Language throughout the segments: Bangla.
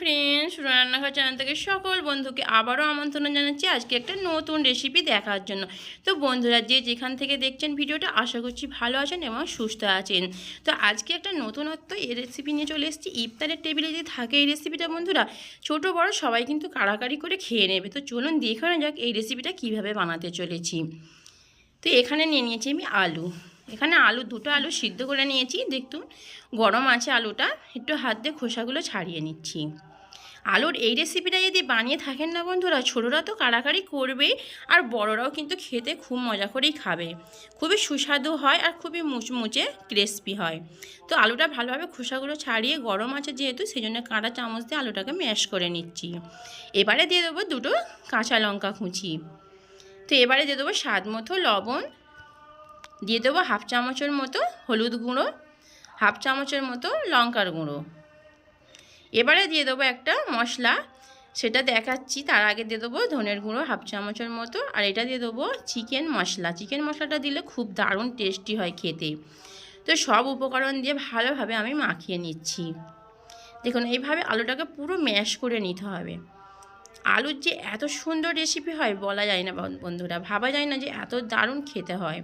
ফ্রেন্ডস রান্নাঘর চ্যানেল থেকে সকল বন্ধুকে আবারও আমন্ত্রণ জানাচ্ছি আজকে একটা নতুন রেসিপি দেখার জন্য। তো বন্ধুরা, যে যেখান থেকে দেখছেন ভিডিওটা, আশা করছি ভালো আছেন এবং সুস্থ আছেন। তো আজকে একটা নতুনত্ব এই রেসিপি নিয়ে চলে এসেছি। ইফতারের টেবিলে যে থাকে এই রেসিপিটা বন্ধুরা, ছোট, বড় সবাই কিন্তু কাড়াকাড়ি করে খেয়ে নেবে। তো চলুন দেখে নেওয়া যাক এই রেসিপিটা কীভাবে বানাতে চলেছি। তো এখানে নিয়ে নিয়েছি আমি আলু। এখানে আলু, দুটো আলু সিদ্ধ করে নিয়েছি দেখতুন গরম আছে আলুটা, একটু হাত দিয়ে খোসাগুলো ছাড়িয়ে নিচ্ছি। আলুর এই রেসিপিটা যদি বানিয়ে থাকেন না বন্ধুরা, ছোটরা তো কাড়াকাড়ি করবেই, আর বড়রাও কিন্তু খেতে খুব মজা করেই খাবে। খুবই সুস্বাদু হয় আর খুবই মুচমুচে ক্রিসপি হয়। তো আলুটা ভালোভাবে খোসাগুলো ছাড়িয়ে গরম আছে যেহেতু সেই জন্য কাঁটা চামচ দিয়ে আলুটাকে ম্যাশ করে নিচ্ছি। এবারে দিয়ে দেবো দুটো কাঁচা লঙ্কা কুচি। তো এবারে দিয়ে দেবো স্বাদ মতো লবণ দিয়ে দেবো হাফ চামচের মতো হলুদ গুঁড়ো, হাফ চামচের মতো লঙ্কার গুঁড়ো। এবারে দিয়ে দেবো একটা মশলা, সেটা দেখাচ্ছি, তার আগে দিয়ে দেবো ধনের গুঁড়ো হাফ চামচের মতো, আর এটা দিয়ে দেবো চিকেন মশলা। চিকেন মশলাটা দিলে খুব দারুণ টেস্টি হয় খেতে। তো সব উপকরণ দিয়ে ভালোভাবে আমি মাখিয়ে নিচ্ছি। দেখুন, এইভাবে আলুটাকে পুরো ম্যাশ করে নিতে হবে। আলুর যে এত সুন্দর রেসিপি হয়, বলা যায় না বন্ধুরা, ভাবা যায় না যে এত দারুণ খেতে হয়।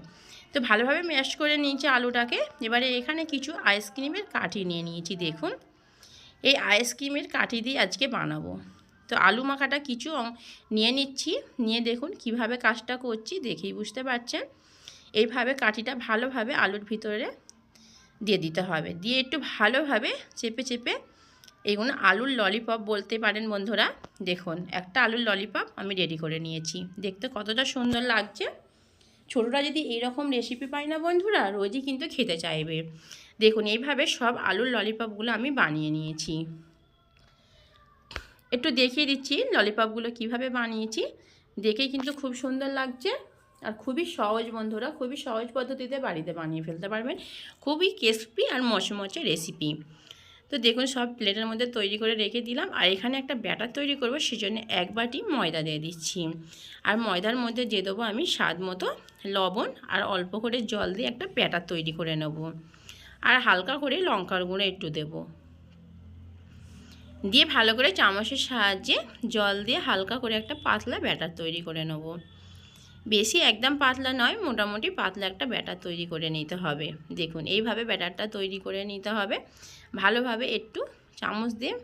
তো ভালোভাবে ম্যাশ করে নিয়েছি আলুটাকে। এবারে এখানে কিছু আইসক্রিমের কাঠি নিয়ে নিয়েছি, দেখুন। এই আইসক্রিমের কাঠি দিয়ে আজকে বানাবো। তো আলু মাখাটা কিছু নিয়ে নিচ্ছি। নিয়ে দেখুন কীভাবে কাজটা করছি, দেখেই বুঝতে পারছেন। এইভাবে কাঠিটা ভালোভাবে আলুর ভিতরে দিয়ে দিতে হবে। দিয়ে একটু ভালোভাবে চেপে চেপে এইগুলো আলুর ললিপপ বলতে পারেন বন্ধুরা। দেখুন, একটা আলুর ললিপপ আমি রেডি করে নিয়েছি। দেখতে কতটা সুন্দর লাগছে। ছোটরা যদি এইরকম রেসিপি পায় না বন্ধুরা, রোজই কিন্তু খেতে চাইবে। দেখুন, এইভাবে সব আলুর ললিপপগুলো আমি বানিয়ে নিয়েছি। একটু দেখিয়ে দিচ্ছি ললিপপগুলো কীভাবে বানিয়েছি। দেখেই কিন্তু খুব সুন্দর লাগছে। আর খুবই সহজ বন্ধুরা, খুবই সহজ পদ্ধতিতে বাড়িতে বানিয়ে ফেলতে পারবেন। খুবই ক্রিসপি আর মচমচে রেসিপি তো দেখুন, সব প্লেটের মধ্যে তৈরি করে রেখে দিলাম। আর এখানে একটা ব্যাটার তৈরি করব, সেজন্য এক বাটি ময়দা দিয়ে দিচ্ছি। আর ময়দার মধ্যে দিয়ে দেবো আমি স্বাদ মতো লবণ, আর অল্প করে জল দিয়ে একটা ব্যাটার তৈরি করে নেব। আর হালকা করে লঙ্কার গুঁড়ো একটু দেব। দিয়ে ভালো করে চামচের সাহায্যে জল দিয়ে হালকা করে একটা পাতলা ব্যাটার তৈরি করে নেব। বেশি একদম পাতলা নয়, মোটামুটি পাতলা একটা ব্যাটার তৈরি করে নিতে হবে। দেখুন, এইভাবে ব্যাটারটা তৈরি করে নিতে হবে। ভালোভাবে একটু চামচ দিয়ে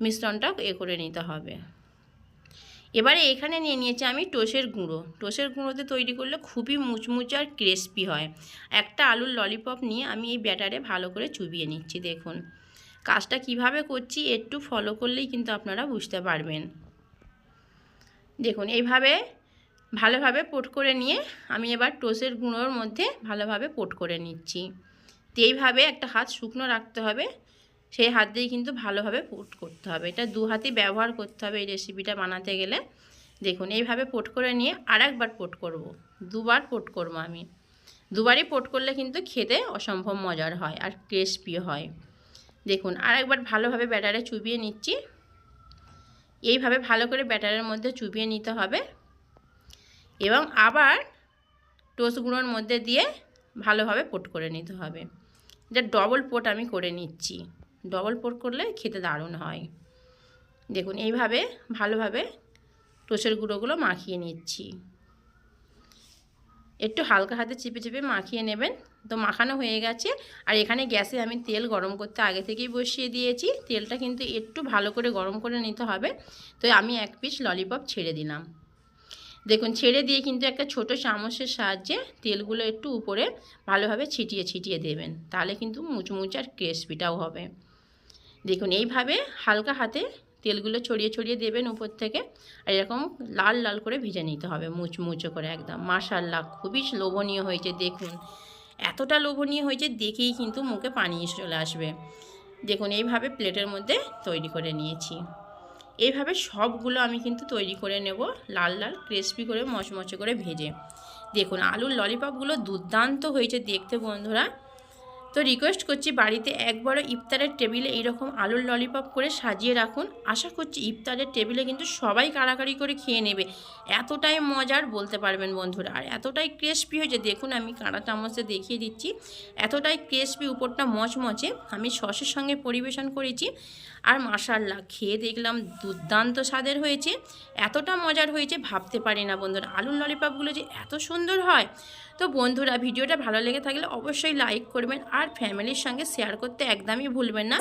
মিশ্রণটা এ করে নিতে হবে। এবারে এখানে নিয়ে নিয়েছি আমি টোসের গুঁড়ো। টোসের গুঁড়োতে তৈরি করলে খুবই মুচমুচ আর ক্রিসপি হয়। একটা আলুর ললিপপ নিয়ে আমি এই ব্যাটারে ভালো করে চুবিয়ে নিচ্ছি, দেখুন। কাজটা কীভাবে করছি একটু ফলো করলেই কিন্তু আপনারা বুঝতে পারবেন। দেখুন, এইভাবে ভালোভাবে পোট করে নিয়ে আমি এবার টোসের গুঁড়োর মধ্যে ভালোভাবে পোট করে নিচ্ছি। তো এইভাবে একটা হাত শুকনো রাখতে হবে। সেই হাত দিয়েই কিন্তু ভালোভাবে পোট করতে হবে। এটা দু হাতই ব্যবহার করতে হবে এই রেসিপিটা বানাতে গেলে। দেখুন, এইভাবে পোট করে নিয়ে আর একবার পোট করব। দুবার পোট করব আমি। দুবারই পোট করলে কিন্তু খেতে অসম্ভব মজার হয় আর ক্রিসপি হয়। দেখুন আর একবার ভালোভাবে ব্যাটারে চুবিয়ে নিচ্ছি। এইভাবে ভালো করে ব্যাটারের মধ্যে চুবিয়ে নিতে হবে। এবং আবার টোস্ট গুঁড়োর মধ্যে দিয়ে ভালোভাবে পোট করে নিতে হবে। এটা ডবল পোট আমি করে নিচ্ছি। ডবল পোট করলে খেতে দারুণ হয়। দেখুন, এইভাবে ভালোভাবে টোসের গুঁড়োগুলো মাখিয়ে নিচ্ছি। একটু হালকা হাতে চিপে চিপে মাখিয়ে নেবেন। তো মাখানো হয়ে গেছে। আর এখানে গ্যাসে আমি তেল গরম করতে আগে থেকেই বসিয়ে দিয়েছি। তেলটা কিন্তু একটু ভালো করে গরম করে নিতে হবে। তো আমি এক পিস ললিপপ ছেড়ে দিলাম। দেখুন, ছেড়ে দিয়ে কিন্তু একটা ছোট চামচের সাহায্যে তেলগুলো একটু উপরে ভালোভাবে ছিটিয়ে ছিটিয়ে দেবেন। তাহলে কিন্তু মুচমুচে আর ক্রেসপিটাও হবে। দেখুন, এইভাবে হালকা হাতে তেলগুলো ছড়িয়ে ছড়িয়ে দেবেন উপর থেকে। আর এরকম লাল লাল করে ভেজে নিতে হবে, মুচমুচো করে একদম। মাশাল্লাহ খুবই লোভনীয় হয়েছে, দেখুন। এতটা লোভনীয় হয়েছে, দেখেই কিন্তু মুখে পানি চলে আসবে। দেখুন, এইভাবে প্লেটের মধ্যে তৈরি করে নিয়েছি। এইভাবে সবগুলো আমি কিন্তু তৈরি করে নেব লাল লাল ক্রিসপি করে মচমচে করে ভেজে। দেখুন, আলুর ললিপপগুলো দুর্দান্ত হয়েছে দেখতে বন্ধুরা। তো রিকোয়েস্ট করছি বাড়িতে একবারও ইফতারের টেবিলে এইরকম আলুর ললিপপ করে সাজিয়ে রাখুন। আশা করছি ইফতারের টেবিলে কিন্তু সবাই কাড়াকাড়ি করে খেয়ে নেবে। এতটাই মজার বলতে পারবেন বন্ধুরা। আর এতটাই ক্রিস্পি হয়েছে, দেখুন আমি কাঁড়া চামচে দেখিয়ে দিচ্ছি। এতটাই ক্রিস্পি উপরটা মচমচে আমি সসের সঙ্গে পরিবেশন করেছি। আর মাশাল্লাহ খেয়ে দেখলাম দুর্দান্ত স্বাদের হয়েছে। এতটা মজার হয়েছে ভাবতে পারি না বন্ধুরা। আলুর ললিপপগুলো যে এত সুন্দর হয় তো বন্ধুরা, ভিডিওটা ভালো লেগে থাকলে অবশ্যই লাইক করবেন আর ফ্যামিলির সঙ্গে শেয়ার করতে একদমই ভুলবেন না।